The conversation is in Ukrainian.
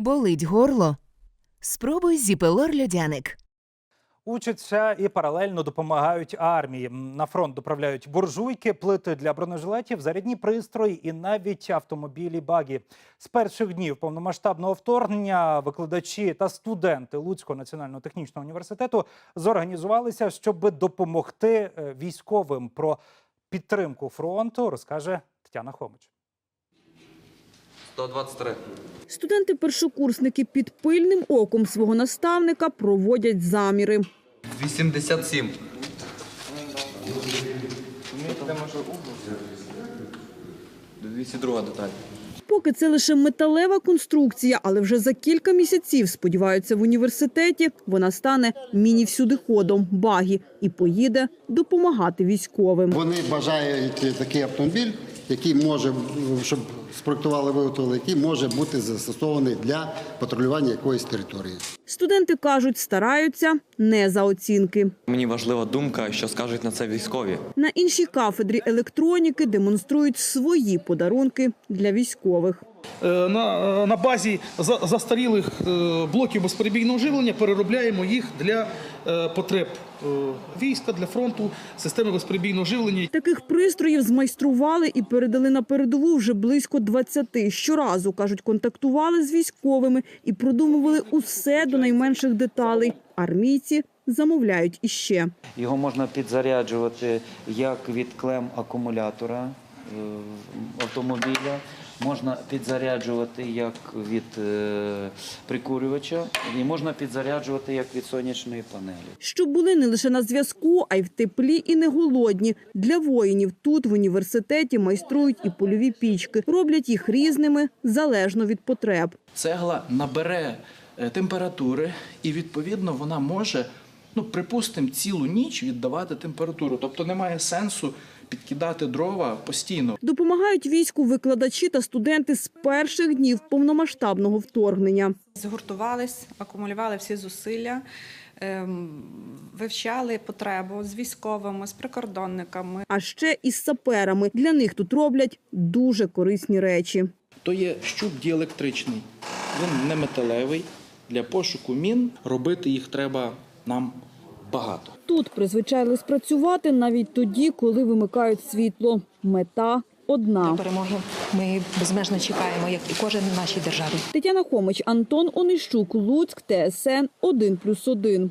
Болить горло? Спробуй зіпелор льодяник. Учаться і паралельно допомагають армії. На фронт доправляють буржуйки, плити для бронежилетів, зарядні пристрої і навіть автомобілі багі. З перших днів повномасштабного вторгнення викладачі та студенти Луцького національного технічного університету зорганізувалися, щоб допомогти е, військовим. Про підтримку фронту розкаже Тетяна Хомич. 123. Студенти-першокурсники під пильним оком свого наставника проводять заміри. 87. До 202 деталь. Поки це лише металева конструкція, але вже за кілька місяців, сподіваються, в університеті вона стане міні-всюдиходом багі і поїде допомагати військовим. Вони бажають такий автомобіль, який може, щоб спроектували, виготовили, який може бути застосований для патрулювання якоїсь території. Студенти кажуть, стараються не за оцінки. Мені важлива думка, що скажуть на це військові. На іншій кафедрі електроніки демонструють свої подарунки для військових. Е, на, на базі за- застарілих е, блоків безперебійного живлення переробляємо їх для е, потреб е, війська, для фронту, системи безперебійного живлення. Таких пристроїв змайстрували і передали на передову вже близько 20. Щоразу, кажуть, контактували з військовими і продумували усе до найменших деталей. Армійці замовляють іще. Його можна підзаряджувати як від клем акумулятора е, автомобіля, можна підзаряджувати як від е, прикурювача, і можна підзаряджувати як від сонячної панелі. Щоб були не лише на зв'язку, а й в теплі і не голодні. Для воїнів тут в університеті майструють і польові пічки. Роблять їх різними залежно від потреб. цегла набере температури, і відповідно вона може, ну припустимо, цілу ніч віддавати температуру. Тобто немає сенсу підкидати дрова постійно. Допомагають війську викладачі та студенти з перших днів повномасштабного вторгнення. Згуртувались, акумулювали всі зусилля, ем, вивчали потребу з військовими, з прикордонниками. А ще із саперами. Для них тут роблять дуже корисні речі. То є щуп діелектричний, він не металевий. Для пошуку мін робити їх треба нам багато. Тут призвичайлись працювати навіть тоді, коли вимикають світло. Мета одна. перемоги ми безмежно чекаємо, як і кожен в нашій державі. Тетяна Хомич, Антон Онищук, Луцьк, ТСН 1+,1.